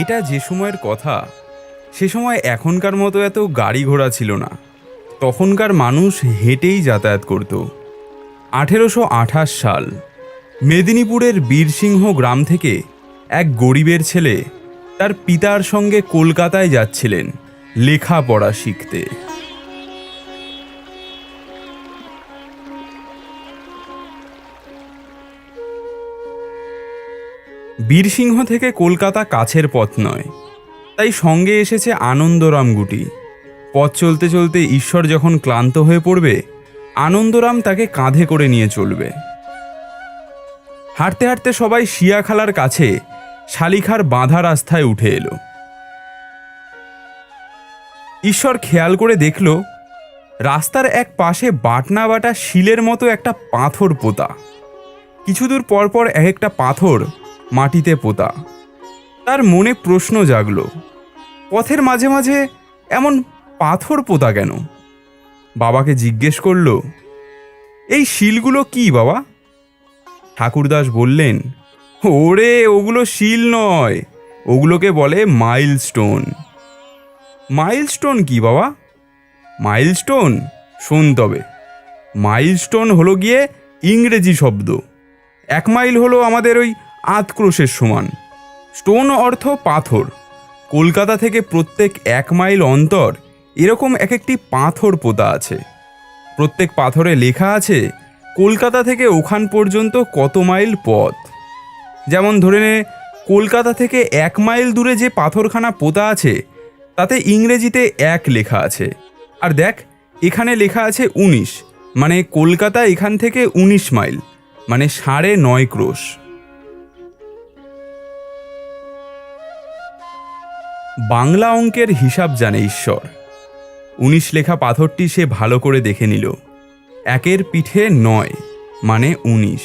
এটা যে সময়ের কথা, সে সময় এখনকার মতো এত গাড়ি ঘোড়া ছিল না। তখনকার মানুষ হেঁটেই যাতায়াত করত। আঠেরোশো আঠাশ সাল, মেদিনীপুরের বীরসিংহ গ্রাম থেকে এক গরিবের ছেলে তার পিতার সঙ্গে কলকাতায় যাচ্ছিলেন লেখাপড়া শিখতে। বীরসিংহ থেকে কলকাতা কাছের পথ নয়। তাই সঙ্গে এসেছে আনন্দরাম গুটি। পথ চলতে চলতে ঈশ্বর যখন ক্লান্ত হয়ে পড়বে, আনন্দরাম তাকে কাঁধে করে নিয়ে চলবে। হাঁটতে হাঁটতে সবাই শিয়াখালার কাছে শালিখার বাঁধা রাস্তায় উঠে এলো। ঈশ্বর খেয়াল করে দেখল, রাস্তার এক পাশে বাটনা বাটা শিলের মতো একটা পাথর পোতা। কিছু দূর পর পর এক একটা পাথর মাটিতে পোতা। তার মনে প্রশ্ন জাগল, পথের মাঝে মাঝে এমন পাথর পোতা কেন? বাবাকে জিজ্ঞেস করল, এই শিলগুলো কি বাবা? ঠাকুরদাস বললেন, ওরে, ওগুলো শিল নয়, ওগুলোকে বলে মাইলস্টোন। মাইলস্টোন কি বাবা? মাইলস্টোন? শোন তবে, মাইলস্টোন হলো গিয়ে ইংরেজি শব্দ। এক মাইল হলো আমাদের ওই আধ ক্রোশের সমান। স্টোন অর্থ পাথর। কলকাতা থেকে প্রত্যেক এক মাইল অন্তর এরকম এক একটি পাথর পোতা আছে। প্রত্যেক পাথরে লেখা আছে, কলকাতা থেকে ওখান পর্যন্ত কত মাইল পথ। যেমন ধরে নে, কলকাতা থেকে এক মাইল দূরে যে পাথরখানা পোতা আছে, তাতে ইংরেজিতে এক লেখা আছে। আর দেখ, এখানে লেখা আছে উনিশ মানে কলকাতা এখান থেকে উনিশ মাইল মানে সাড়ে নয় ক্রোশ। বাংলা অঙ্কের হিসাব জানে ঈশ্বর। উনিশ লেখা পাথরটি সে ভালো করে দেখে নিল। একের পিঠে নয় মানে উনিশ।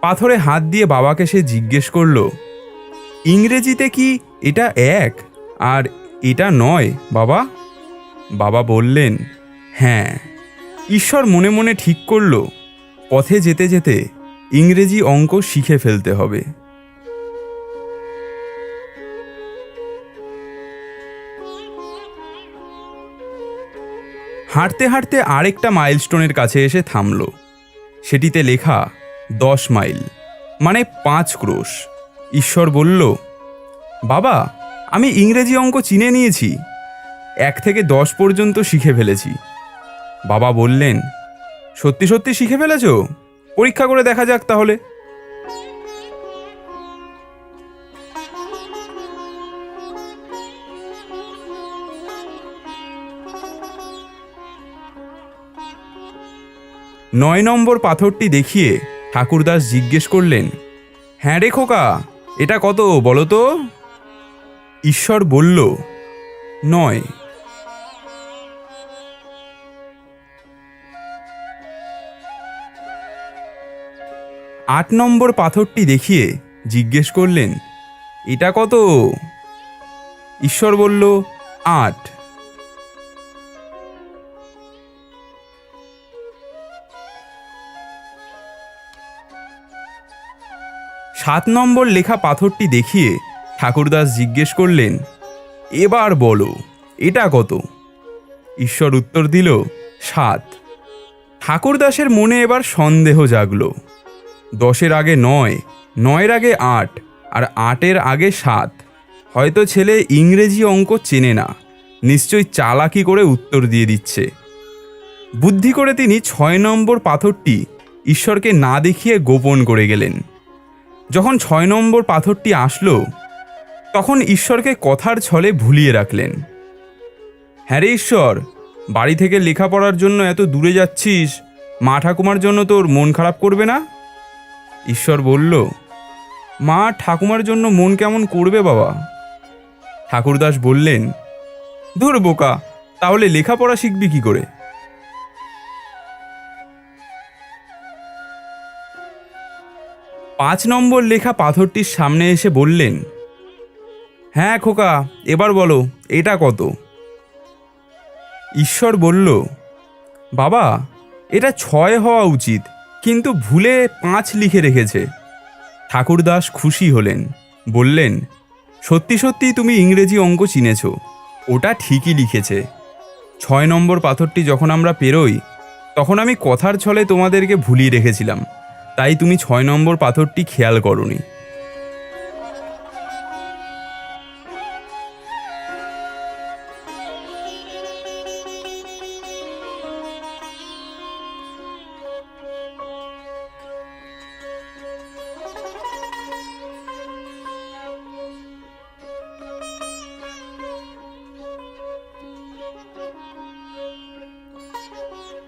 পাথরে হাত দিয়ে বাবাকে সে জিজ্ঞেস করল, ইংরেজিতে কি এটা এক আর এটা নয়, বাবা? বাবা বললেন হ্যাঁ। ঈশ্বর মনে মনে ঠিক করল, পথে যেতে যেতে ইংরেজি অঙ্ক শিখে ফেলতে হবে। হাঁটতে হাঁটতে আরেকটা মাইলস্টোনের কাছে এসে থামল। সেটিতে লেখা, দশ মাইল মানে পাঁচ ক্রোশ। ঈশ্বর বলল, বাবা, আমি ইংরেজি অঙ্ক চিনে নিয়েছি। এক থেকে দশ পর্যন্ত শিখে ফেলেছি। বাবা বললেন, সত্যি সত্যি শিখে ফেলেছ? পরীক্ষা করে দেখা যাক তাহলে। নয় নম্বর পাথরটি দেখিয়ে ঠাকুরদাস জিজ্ঞেস করলেন হ্যাঁ রে খোকা, এটা কত বলো তো? ঈশ্বর বলল, নয়। আট নম্বর পাথরটি দেখিয়ে জিজ্ঞেস করলেন, এটা কত? ঈশ্বর বলল, আট। সাত নম্বর লেখা পাথরটি দেখিয়ে ঠাকুরদাস জিজ্ঞেস করলেন, এবার বলো, এটা কত? ঈশ্বর উত্তর দিল, সাত। ঠাকুরদাসের মনে এবার সন্দেহ জাগল। দশের আগে নয়, নয়ের আগে আট, আর আটের আগে সাত। হয়তো ছেলে ইংরেজি অঙ্ক চেনে না, নিশ্চয়ই চালাকি করে উত্তর দিয়ে দিচ্ছে। বুদ্ধি করে তিনি ছয় নম্বর পাথরটি ঈশ্বরকে না দেখিয়ে গোপন করে গেলেন। যখন ছয় নম্বর পাথরটি আসলো, তখন ঈশ্বরকে কথার ছলে ভুলিয়ে রাখলেন। হ্যাঁ রে ঈশ্বর, বাড়ি থেকে লেখাপড়ার জন্য এত দূরে যাচ্ছিস, মা ঠাকুমার জন্য তোর মন খারাপ করবে না? ঈশ্বর বলল, মা ঠাকুমার জন্য মন কেমন করবে বাবা? ঠাকুরদাস বললেন, ধর বোকা, তাহলে লেখাপড়া শিখবি কি করে? পাঁচ নম্বর লেখা পাথরটির সামনে এসে বললেন হ্যাঁ খোকা, এবার বলো, এটা কত? ঈশ্বর বলল, বাবা, এটা ছয় হওয়া উচিত, কিন্তু ভুলে পাঁচ লিখে রেখেছে। ঠাকুরদাস খুশি হলেন, বললেন, সত্যি সত্যি তুমি ইংরেজি অঙ্ক চিনেছ, ওটা ঠিকই লিখেছে। ছয় নম্বর পাথরটি যখন আমরা পেরোই, তখন আমি কথার ছলে তোমাদেরকে ভুলিয়ে রেখেছিলাম। তাই তুমি ছয় নম্বর পাথরটি খেয়াল করনি।